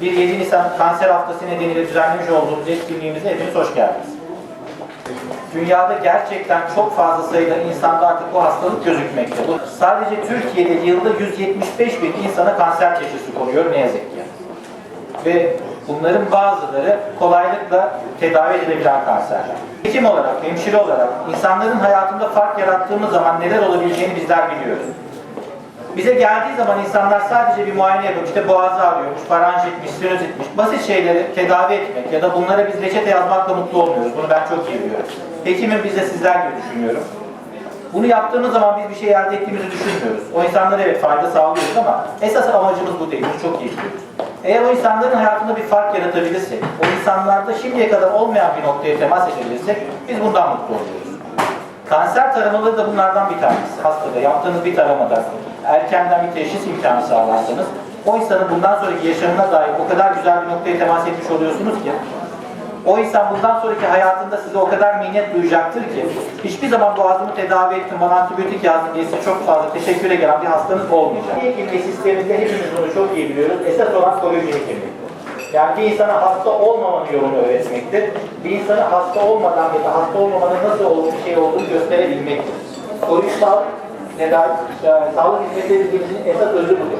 Bir 7 Nisan Kanser Haftası nedeniyle düzenlemiş olduğumuz etkinliğimize hepiniz hoş geldiniz. Dünyada gerçekten çok fazla sayıda insanda artık bu hastalık gözükmekte. Sadece Türkiye'de yılda 175 bin insana kanser teşhisi konuyor ne yazık ki. Ve bunların bazıları kolaylıkla tedavi edilebilen kanserler. Hekim olarak, hemşire olarak insanların hayatında fark yarattığımız zaman neler olabileceğini bizler biliyoruz. Bize geldiği zaman insanlar sadece bir muayene yapıp işte boğazı ağrıyormuş, faranjitmiş, sinüzitmiş, basit şeyleri tedavi etmek ya da bunlara biz reçete yazmakla mutlu olmuyoruz. Bunu ben çok iyi biliyorum. Hekimim biz de sizler gibi düşünüyorum. Bunu yaptığımız zaman biz bir şey elde ettiğimizi düşünmüyoruz. O insanlara evet fayda sağlıyoruz ama esas amacımız bu değil. Bunu çok iyi biliyoruz. Eğer o insanların hayatında bir fark yaratabilirsek, o insanlarda şimdiye kadar olmayan bir noktaya temas edebilirsek biz bundan mutlu oluyoruz. Kanser taramaları da bunlardan bir tanesi. Hastada yaptığınız bir taramada erkenden bir teşhis imkanı sağlarsanız o insanın bundan sonraki yaşamına dair o kadar güzel bir noktaya temas etmiş oluyorsunuz ki o insan bundan sonraki hayatında size o kadar minnet duyacaktır ki hiçbir zaman boğazımı tedavi ettim, bana antibiyotik yazdım diye size çok fazla teşekküre gelen bir hastanız olmayacak. Hekimliği sisteminde hepimiz bunu çok iyi biliyoruz. Esas olan koruyucu hekimlik. Yani bir insana hasta olmamanın yolunu öğretmektir. Bir insana hasta olmadan ya da hasta olmamanın nasıl olduğu bir şey olduğunu gösterebilmektir. Koruyucu sağlık, tedavi, e, sağlık hizmetleri bilginin esas özü budur.